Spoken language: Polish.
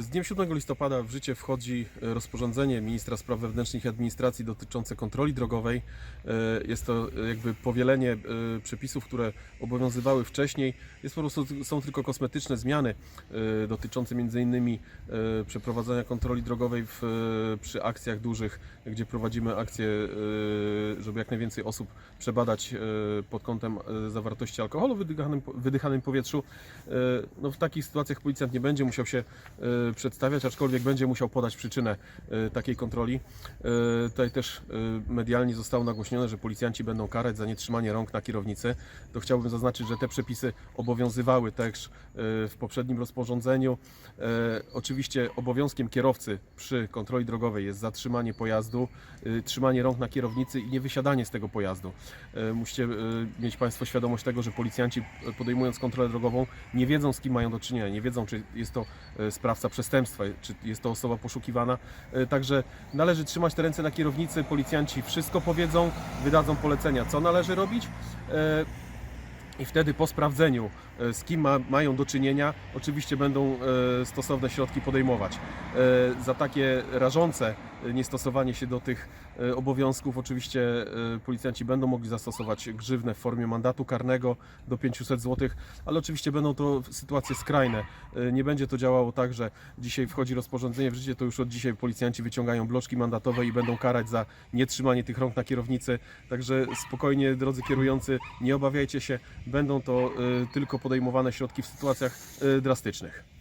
Z dniem 7 listopada w życie wchodzi e, rozporządzenie ministra spraw wewnętrznych i administracji dotyczące kontroli drogowej. E, Jest to e, jakby powielenie przepisów, które obowiązywały wcześniej. Jest po prostu, są tylko kosmetyczne zmiany dotyczące m.in. przeprowadzania kontroli drogowej w, przy akcjach dużych, gdzie prowadzimy akcje, żeby jak najwięcej osób przebadać pod kątem zawartości alkoholu w wydychanym, wydychanym powietrzu. No, w takich sytuacjach policjant nie będzie musiał się przedstawiać, aczkolwiek będzie musiał podać przyczynę e, takiej kontroli. E, Tutaj też e, medialnie zostało nagłośnione, że policjanci będą karać za nietrzymanie rąk na kierownicy. To chciałbym zaznaczyć, że te przepisy obowiązywały też w poprzednim rozporządzeniu. Oczywiście obowiązkiem kierowcy przy kontroli drogowej jest zatrzymanie pojazdu, trzymanie rąk na kierownicy i niewysiadanie z tego pojazdu. Musicie mieć Państwo świadomość tego, że policjanci podejmując kontrolę drogową nie wiedzą z kim mają do czynienia, nie wiedzą czy jest to sprawca przestępstwa, czy jest to osoba poszukiwana. E, Także należy trzymać te ręce na kierownicy, policjanci wszystko powiedzą, wydadzą polecenia co należy robić. I wtedy po sprawdzeniu, e, z kim ma, mają do czynienia, oczywiście będą e, stosowne środki podejmować. E, Za takie rażące niestosowanie się do tych obowiązków, oczywiście policjanci będą mogli zastosować grzywnę w formie mandatu karnego do 500 zł, ale oczywiście będą to sytuacje skrajne. Nie będzie to działało tak, że dzisiaj wchodzi rozporządzenie w życie, to już od dzisiaj policjanci wyciągają bloczki mandatowe i będą karać za nietrzymanie tych rąk na kierownicy. Także spokojnie, drodzy kierujący, nie obawiajcie się, będą to e, tylko podejmowane środki w sytuacjach e, drastycznych.